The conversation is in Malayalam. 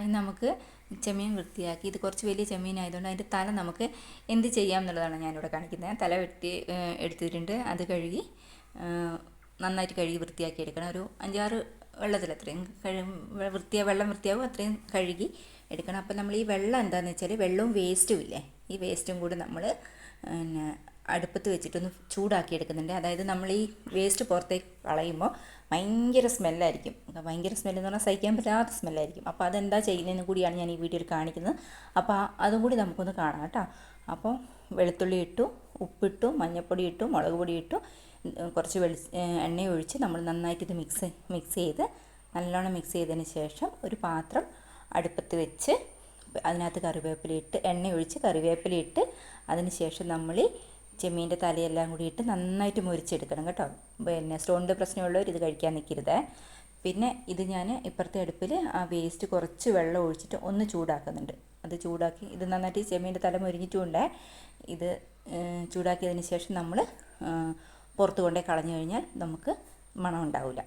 അതിന് നമുക്ക് ചെമ്മീൻ വൃത്തിയാക്കി ഇത് കുറച്ച് വലിയ ചെമ്മീൻ ആയതുകൊണ്ട് അതിന്റെ തല നമുക്ക് എന്ത് ചെയ്യാം എന്നുള്ളതാണ് ഞാനിവിടെ കാണിക്കുന്നത്. തല വെട്ടി എടുത്തിട്ടുണ്ട്. അത് കഴുകി നന്നായിട്ട് കഴുകി വൃത്തിയാക്കി എടുക്കണം. ഒരു അഞ്ചാറ് വെള്ളത്തിൽ അത്രയും കഴി വൃത്തിയാ വെള്ളം വൃത്തിയാവും അത്രയും കഴുകി എടുക്കണം. അപ്പോൾ നമ്മൾ ഈ വെള്ളം എന്താണെന്ന് വെച്ചാൽ വെള്ളവും വേസ്റ്റും ഇല്ലേ? ഈ വേസ്റ്റും കൂടി നമ്മൾ പിന്നെ അടുപ്പത്ത് വെച്ചിട്ടൊന്ന് ചൂടാക്കി എടുക്കുന്നുണ്ട് അതായത് നമ്മൾ ഈ വേസ്റ്റ് പുറത്തേക്ക് കളയുമ്പോൾ ഭയങ്കര സ്മെല്ലായിരിക്കും. ഭയങ്കര സ്മെല്ലെന്ന് പറഞ്ഞാൽ സഹിക്കാൻ പറ്റാത്ത സ്മെല്ലായിരിക്കും. അപ്പോൾ അതെന്താ ചെയ്യുന്നതെന്ന് കൂടിയാണ് ഞാൻ ഈ വീഡിയോയിൽ കാണിക്കുന്നത്. അപ്പോൾ അതും കൂടി നമുക്കൊന്ന് കാണാം കേട്ടോ. അപ്പോൾ വെളുത്തുള്ളി ഇട്ടു ഉപ്പിട്ടു മഞ്ഞൾപ്പൊടി ഇട്ടു മുളക് പൊടി ഇട്ടു കുറച്ച് വെളി എണ്ണ ഒഴിച്ച് നമ്മൾ നന്നായിട്ട് ഇത് മിക്സ് മിക്സ് ചെയ്ത് നല്ലോണം മിക്സ് ചെയ്തതിന് ശേഷം ഒരു പാത്രം അടുപ്പത്ത് വെച്ച് അതിനകത്ത് കറിവേപ്പില ഇട്ട് എണ്ണ ഒഴിച്ച് കറിവേപ്പില ഇട്ട് അതിന് ശേഷം നമ്മൾ ചെമ്മീന്റെ തലയെല്ലാം കൂടി ഇട്ട് നന്നായിട്ട് മുരിച്ചെടുക്കണം കേട്ടോ. പിന്നെ സ്റ്റോണിന്റെ പ്രശ്നമുള്ളവർ ഇത് കഴിക്കാൻ നിൽക്കരുത്. പിന്നെ ഇത് ഞാൻ ഇപ്പുറത്തെ അടുപ്പിൽ ആ വേസ്റ്റ് കുറച്ച് വെള്ളം ഒഴിച്ചിട്ട് ഒന്ന് ചൂടാക്കുന്നുണ്ട്. അത് ചൂടാക്കി ഇത് നന്നായിട്ട് ചെമ്മീന്റെ തല മുരിഞ്ഞിട്ടുമുണ്ട്. ഇത് ചൂടാക്കിയതിന് ശേഷം നമ്മൾ പുറത്ത് കൊണ്ടേ കളഞ്ഞു കഴിഞ്ഞാൽ നമുക്ക് മണം ഉണ്ടാവില്ല